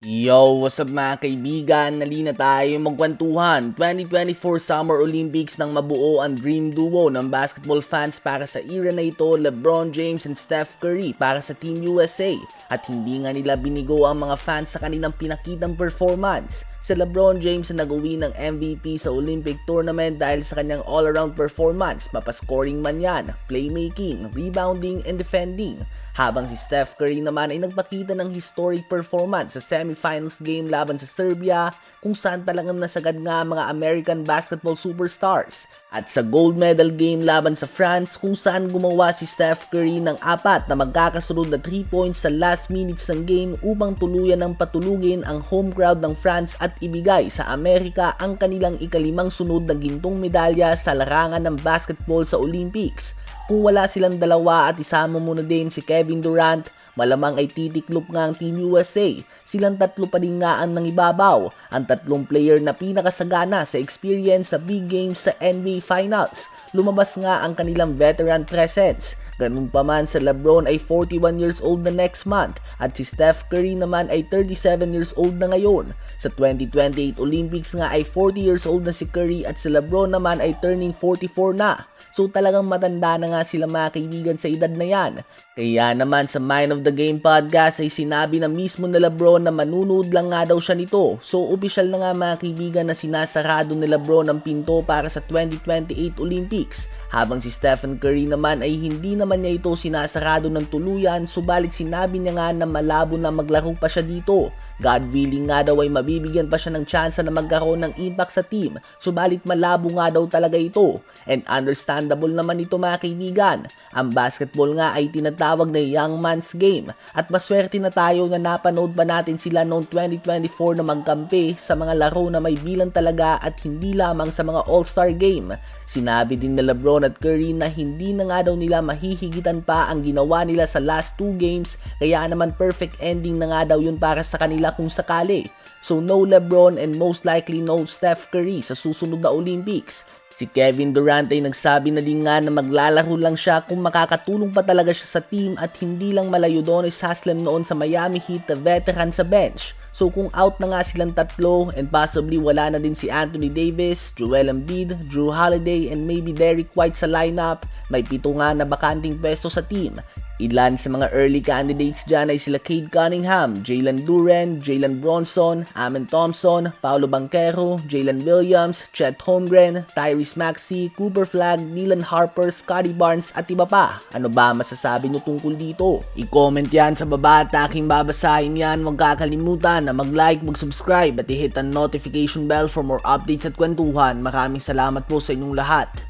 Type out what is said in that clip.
Yo, what's up mga kaibigan? Nalina tayo magkwentuhan. 2024 Summer Olympics nang mabuo ang dream duo ng basketball fans para sa era na ito, LeBron James and Steph Curry para sa Team USA. At hindi nga nila binigo ang mga fans sa kanilang pinakitang performance. Sa LeBron James na nag-uwi ng MVP sa Olympic Tournament dahil sa kanyang all-around performance, mapascoring man yan, playmaking, rebounding, and defending. Habang si Steph Curry naman ay nagpakita ng historic performance sa semifinals game laban sa Serbia kung saan talagang nasagad nga mga American basketball superstars. At sa gold medal game laban sa France kung saan gumawa si Steph Curry ng apat na magkakasunod na 3 points sa last minutes ng game upang tuluyan ng patulugin ang home crowd ng France at ibigay sa Amerika ang kanilang ikalimang sunod na gintong medalya sa larangan ng basketball sa Olympics. Kung wala silang dalawa at isama mo na din si Kevin Durant, malamang ay titiklop nga ang Team USA. Silang tatlo pa din nga ang nangibabaw, ang tatlong player na pinakasagana sa experience sa big games sa NBA Finals. Lumabas nga ang kanilang veteran presence. Ganun pa man sa Lebron ay 41 years old na next month at si Steph Curry naman ay 37 years old na ngayon. Sa 2028 Olympics nga ay 40 years old na si Curry at si Lebron naman ay turning 44 na. So talagang matanda na nga sila mga kaibigan sa edad na yan. Kaya naman sa Mind of the Game podcast ay sinabi na mismo ni Lebron na manunood lang nga daw siya nito. So opisyal na nga mga kaibigan na sinasarado ni Lebron ang pinto para sa 2028 Olympics. Habang si Stephen Curry naman ay hindi naman niya ito sinasarado ng tuluyan subalit sinabi niya nga na malabo na maglaro pa siya dito. God willing nga daw ay mabibigyan pa siya ng tsansa na magkaroon ng impact sa team, subalit malabo nga daw talaga ito. And understandable naman ito mga kaibigan. Ang basketball nga ay tinatawag na young man's game at maswerte na tayo na napanood pa natin sila noong 2024 na magkampi sa mga laro na may bilang talaga at hindi lamang sa mga all-star game. Sinabi din ni Lebron at Curry na hindi na nga daw nila mahihigitan pa ang ginawa nila sa last two games kaya naman perfect ending na nga daw yun para sa kanila kung sakali. So no LeBron and most likely no Steph Curry sa susunod na Olympics. Si Kevin Durant ay nagsabi na din nga na maglalaro lang siya kung makakatulong pa talaga siya sa team at hindi lang malayo doon is Haslem noon sa Miami Heat na veteran sa bench. So kung out na nga silang tatlo and possibly wala na din si Anthony Davis, Joel Embiid, Drew Holiday and maybe Derrick White sa lineup, may pito nga na bakanting pwesto sa team. Ilan sa mga early candidates dyan ay sila Cade Cunningham, Jalen Duren, Jalen Bronson, Amen Thompson, Paulo Banquero, Jalen Williams, Chet Holmgren, Tyrese Maxey, Cooper Flag, Dylan Harper, Scotty Barnes at iba pa. Ano ba masasabi nyo tungkol dito? I-comment yan sa baba at aking babasahin yan. Huwag kakalimutan na mag-like, mag-subscribe at i-hit ang notification bell for more updates at kwentuhan. Maraming salamat po sa inyong lahat.